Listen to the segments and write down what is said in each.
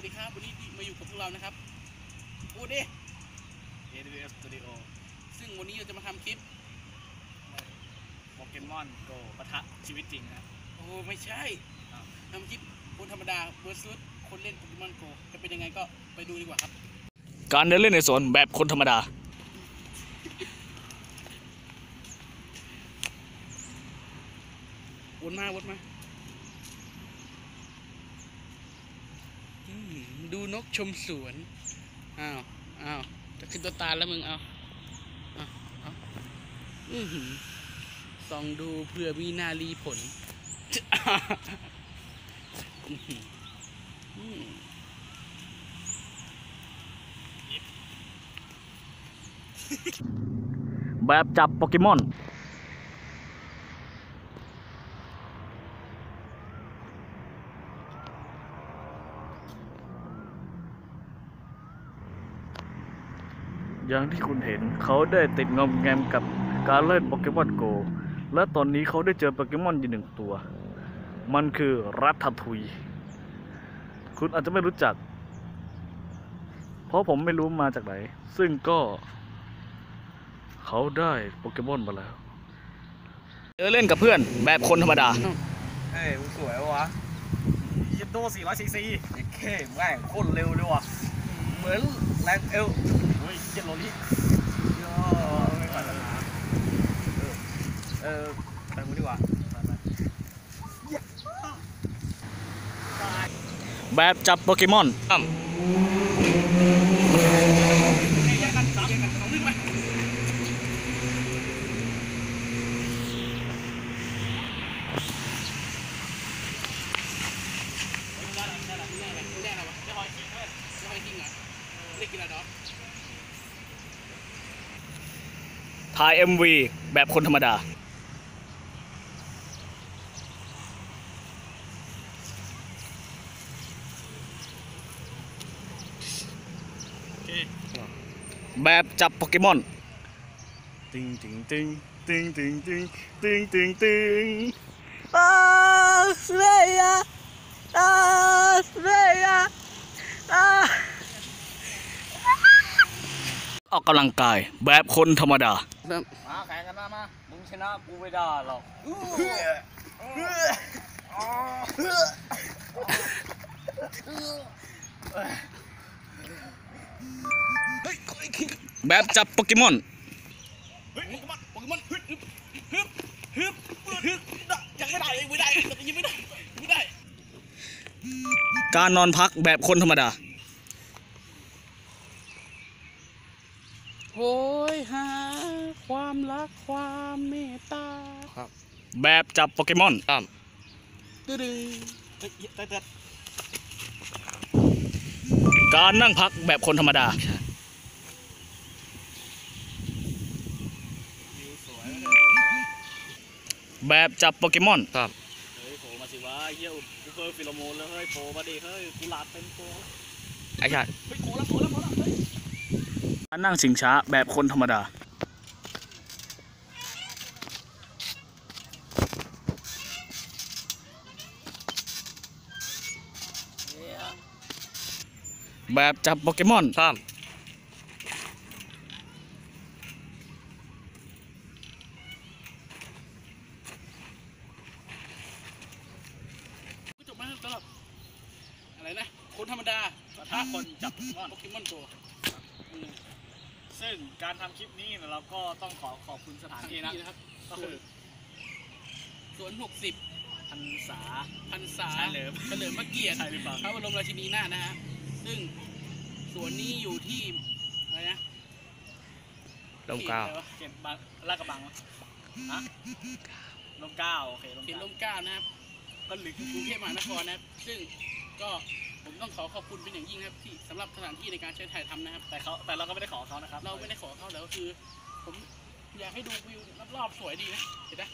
วัสดีครับวันนี้มาอยู่กับพวกเรานะครับพูดดิ AWS Studio ซึ่งวันนี้เราจะมาทำคลิปโปเกมอนโกปะทะชีวิตจริงนะโอ้ไม่ใช่อ้าวทำคลิปคนธรรมดาเวอร์ซุสคนเล่นโปเกมอนโกจะเป็นยังไงก็ไปดูดีกว่าครับ การเดินเล่นในสวนแบบคนธรรมดา วนมาวนมาอืม ดูนกชมสวน อ้าว อ้าว จะขึ้นตัวตาแล้วมึงเอาเอาเอาอือหือส่องดูเผื่อมีนาลีผลแบบจับโปเกมอน อย่างที่คุณเห็นเขาได้ติดงอมแงมกับการเล่นโปเกมอนโก และตอนนี้เขาได้เจอโปเกมอนอยู่หนึ่งตัว มันคือรัตททุย คุณอาจจะไม่รู้จัก เพราะผมไม่รู้มาจากไหน ซึ่งก็ เขาได้โปเกมอนมาแล้วเออเล่นกับเพื่อนแบบคนธรรมดา เฮ้ยมึงสวยวะยินโด400ซีซีเท่แม่งโคตรเร็วเลยว่ะ เหมือนแรงเอลเฮ้ยเจ็ดโลลิย่อไม่ปัญหาเออเออไปมึงดีกว่าไปไปแบบจับโปเกมอนอ้ำ แยกกันสามแยกกันสองหนึ่งไปได้แล้วได้แล้วได้แล้วได้แล้ววะได้หอยทิ้งเว้ยได้หอยทิ้งเหรอเรียกกินอะไรเนาะ ถ่าย MV แบบคนธรรมดา แบบจับโปเกมอนติงติงติงติงติงติงติงติงติงอ่าสเวียอ่าสเวียอ่าออกกำลังกายแบบคนธรรมดา เริ่มมาแข่งกันมามามึงชนะกูไม่ได้หรอกแบบจับโปเกมอนเฮ้ยโปเกมอนโปเกมอนฮึบฮึบฮึบฮึบฮึบยังไม่ได้ยังไม่ได้ยังไม่ได้ยังไม่ได้ การนอนพักแบบคนธรรมดาโหยหา ความรักความเมตตาแบบจับโปเกมอนตึ้ดึงเฮ้ยเต้เต้การนั่งพักแบบคนธรรมดาแบบจับโปเกมอนเฮ้ยโผล่มาสิวะเยี่ยกูเคยฟิโลโมนแล้วเฮ้ยโผล่มาดิเฮ้ยกูหลาดเต็มตัวไอ้ชาเฮ้ยโผล่แล้วโผล่แล้วโผล่แล้วเฮ้ยการนั่งสิงช้าแบบคนธรรมดา แบบจับโปเกมอนซ้ก็จบมาสำหรับอะไรนะ คนธรรมดาถ้าคนจับโปเกมอนโปเกมอนโกซึ่งการทำคลิปนี้เนี่ยเราก็ต้องขอขอบคุณสถานทางที่ที่นะนะครับ ก็คือสวนหกสิบพันษาพรรษาเฉลิมเฉลิมพระเกียรติใช่หรือเปล่าพระบรมราชินีนาถนะฮะ ซึ่งสวนนี้อยู่ที่อะไรนะลมเก้า เขตบางลาดกระบังวะฮะลมเก้าโอเคลมเขตเก้า ร่มเกล้านะครับก็หรือกรุงเทพมหานครนะครับ ซึ่งก็ผมต้องขอขอบคุณเป็นอย่างยิ่งนะครับที่สำหรับสถานที่ในการใช้ถ่ายทำนะครับ แต่เขาแต่เราก็ไม่ได้ขอเขานะครับเราไม่ได้ขอเขาแต่ก็คือ ผมอยากให้ดูวิวรอบๆสวยดีนะ เห็นไหม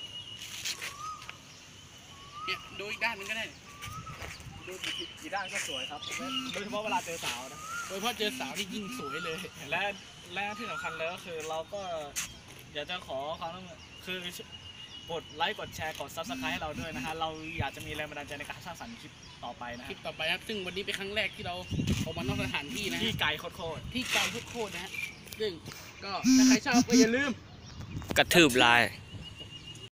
เนี่ยดูอีกด้านหนึงก็ได้ ดูกี่ด้านก็สวยครับโดยเฉพาะเวลาเจอสาวนะโดยเฉพาะเจอสาวนี่ยิ่งสวยเลย และและที่สำคัญเลยก็คือเราก็อยากจะขอความร่วมมือคือกดไลค์กดแชร์กดซับสไครต์ให้เราด้วยนะฮะเราอยากจะมีแรงบันดาลใจในการสร้างสรรค์คลิปต่อไปนะคลิฮะปต่อไปครับ ซึ่งวันนี้เป็นครั้งแรกที่เราออกมานอกสถานที่นะที่ฮะไกลโคตรที่ไกลโคตรๆนะฮะซึ่งก็ถ้าใครชอบก็อย่าลืม กระทืบลาย